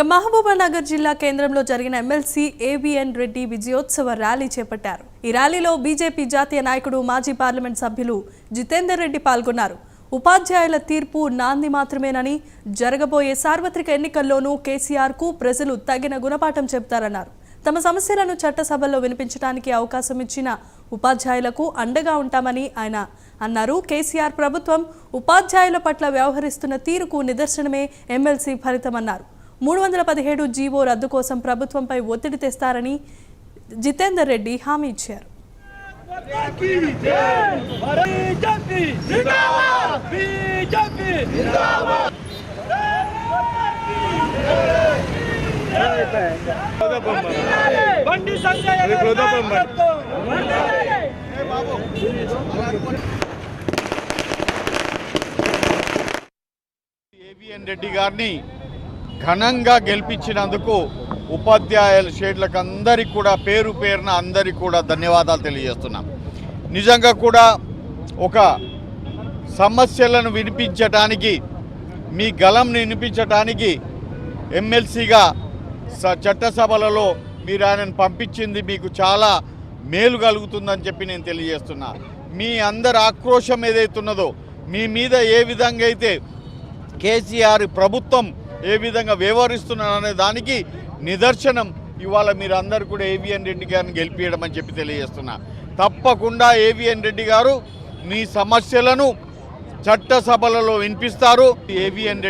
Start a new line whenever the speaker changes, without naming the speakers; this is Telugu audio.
ఇక మహబూబానగర్ జిల్లా కేంద్రంలో జరిగిన ఎమ్మెల్సీ ఏబిఎన్ రెడ్డి విజయోత్సవ ర్యాలీ చేపట్టారు. ఈ ర్యాలీలో బీజేపీ జాతీయ నాయకుడు మాజీ పార్లమెంట్ సభ్యులు జితేందర్ రెడ్డి పాల్గొన్నారు. ఉపాధ్యాయుల తీర్పు నాంది మాత్రమేనని జరగబోయే సార్వత్రిక ఎన్నికల్లోనూ కేసీఆర్కు ప్రజలు తగిన గుణపాఠం చెబుతారన్నారు. తమ సమస్యలను చట్టసభల్లో వినిపించడానికి అవకాశం ఇచ్చిన ఉపాధ్యాయులకు అండగా ఉంటామని ఆయన అన్నారు. కేసీఆర్ ప్రభుత్వం ఉపాధ్యాయుల పట్ల వ్యవహరిస్తున్న తీరుకు నిదర్శనమే ఎమ్మెల్సీ ఫలితమన్నారు. మూడు వందల పదిహేడు జీవో రద్దు కోసం ప్రభుత్వంపై ఒత్తిడి తెస్తారని జితేందర్ రెడ్డి హామీ ఇచ్చారు.
ఏబిఎన్ రెడ్డి గారిని ఘనంగా గెలిపించినందుకు ఉపాధ్యాయుల షేడ్లకు అందరికి కూడా పేరు పేరున అందరికి కూడా ధన్యవాదాలు తెలియజేస్తున్నాం. నిజంగా కూడా ఒక సమస్యలను వినిపించటానికి మీ గలంను వినిపించటానికి ఎమ్మెల్సీగా స చట్టసభలలో మీరు ఆయనను పంపించింది మీకు చాలా మేలు కలుగుతుందని చెప్పి నేను తెలియజేస్తున్నా. మీ అందరి ఆక్రోశం ఏదైతున్నదో మీ మీద ఏ విధంగా అయితే కేసీఆర్ ప్రభుత్వం ఏ విధంగా వ్యవహరిస్తున్నారనే దానికి నిదర్శనం ఇవాళ మీరు అందరు కూడా ఏవిఎన్ రెడ్డి గారిని గెలిపించడం అని చెప్పి తెలియజేస్తున్నా. తప్పకుండా ఏవిఎన్ రెడ్డి గారు మీ సమస్యలను చట్టసభలలో వినిపిస్తారు. ఏవిఎన్ రెడ్డి